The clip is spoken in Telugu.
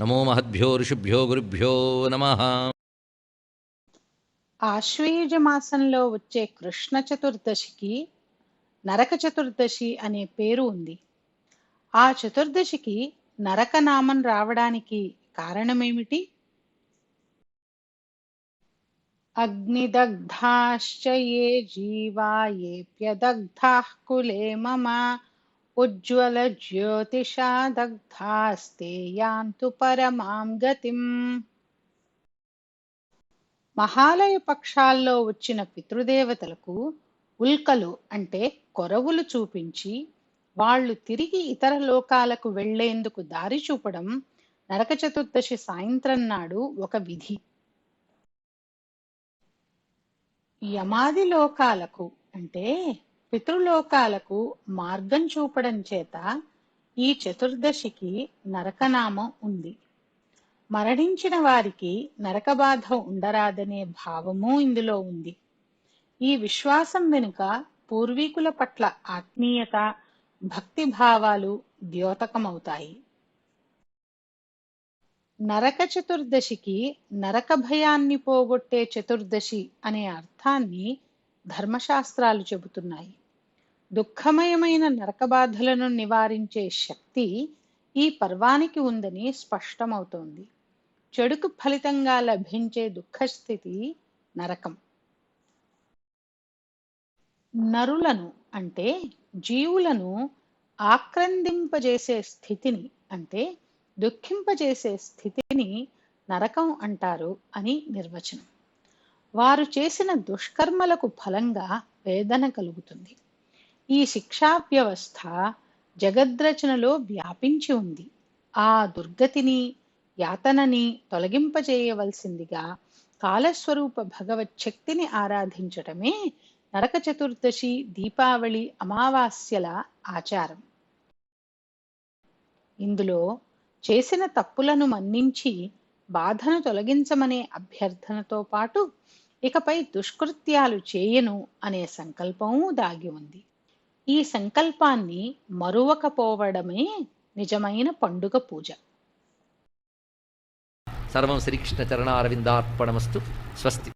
నమో మహద్భ్యో ఋషిభ్యో గురుభ్యో నమ. ఆశ్వయుజ మాసంలో వచ్చే కృష్ణ చతుర్దశికి నరక చతుర్దశి అనే పేరు ఉంది. ఆ చతుర్దశికి నరక నామం రావడానికి కారణమేమిటి? అగ్నిదగ్ధాశ్చ ఏ జీవా ఏప్యదగ్ధాః కులే మమ ఉజ్వల జ్యోతిషా దగ్ధాస్తే యాంతు పరమాం గతిం మహాలయ పక్షాల్లో వచ్చిన పితృదేవతలకు ఉల్కలు అంటే కొరవులు చూపించి వాళ్ళు తిరిగి ఇతర లోకాలకు వెళ్ళేందుకు దారి చూపడం నరక చతుర్దశి సాయంత్రం నాడు ఒక విధి. యమాది లోకాలకు అంటే పితృలోకాలకు మార్గం చూపడం చేత ఈ చతుర్దశికి నరకనామం ఉంది. మరణించిన వారికి నరకబాధ ఉండరాదనే భావము ఇందులో ఉంది. ఈ విశ్వాసం వెనుక పూర్వీకుల పట్ల ఆత్మీయత భక్తి భావాలు ద్యోతకమవుతాయి. నరక చతుర్దశికి నరక భయాన్ని పోగొట్టే చతుర్దశి అనే అర్థాన్ని ధర్మశాస్త్రాలు చెబుతున్నాయి. దుఃఖమయమైన నరక బాధలను నివారించే శక్తి ఈ పర్వానికి ఉందని స్పష్టమవుతోంది. చెడుకు ఫలితంగా లభించే దుఃఖస్థితి నరకం. నరులను అంటే జీవులను ఆక్రందింపజేసే స్థితిని అంటే దుఃఖింపజేసే స్థితిని నరకం అంటారు అని నిర్వచనం. వారు చేసిన దుష్కర్మలకు ఫలంగా వేదన కలుగుతుంది. ఈ శిక్షా వ్యవస్థ జగద్రచనలో వ్యాపించి ఉంది. ఆ దుర్గతిని యాతనని తొలగింపజేయవలసిందిగా కాలస్వరూప భగవత్ శక్తిని ఆరాధించటమే నరక చతుర్దశి దీపావళి అమావాస్యల ఆచారం. ఇందులో చేసిన తప్పులను మన్నించి బాధను తొలగించమనే అభ్యర్థనతో పాటు ఇకపై దుష్కృత్యాలు చేయను అనే సంకల్పము దాగి ఉంది. ఈ సంకల్పాన్ని మరువకపోవడమే నిజమైన పండుగ పూజ. సర్వం శ్రీకృష్ణ చరణారవిందార్పణమస్తు స్వస్తి.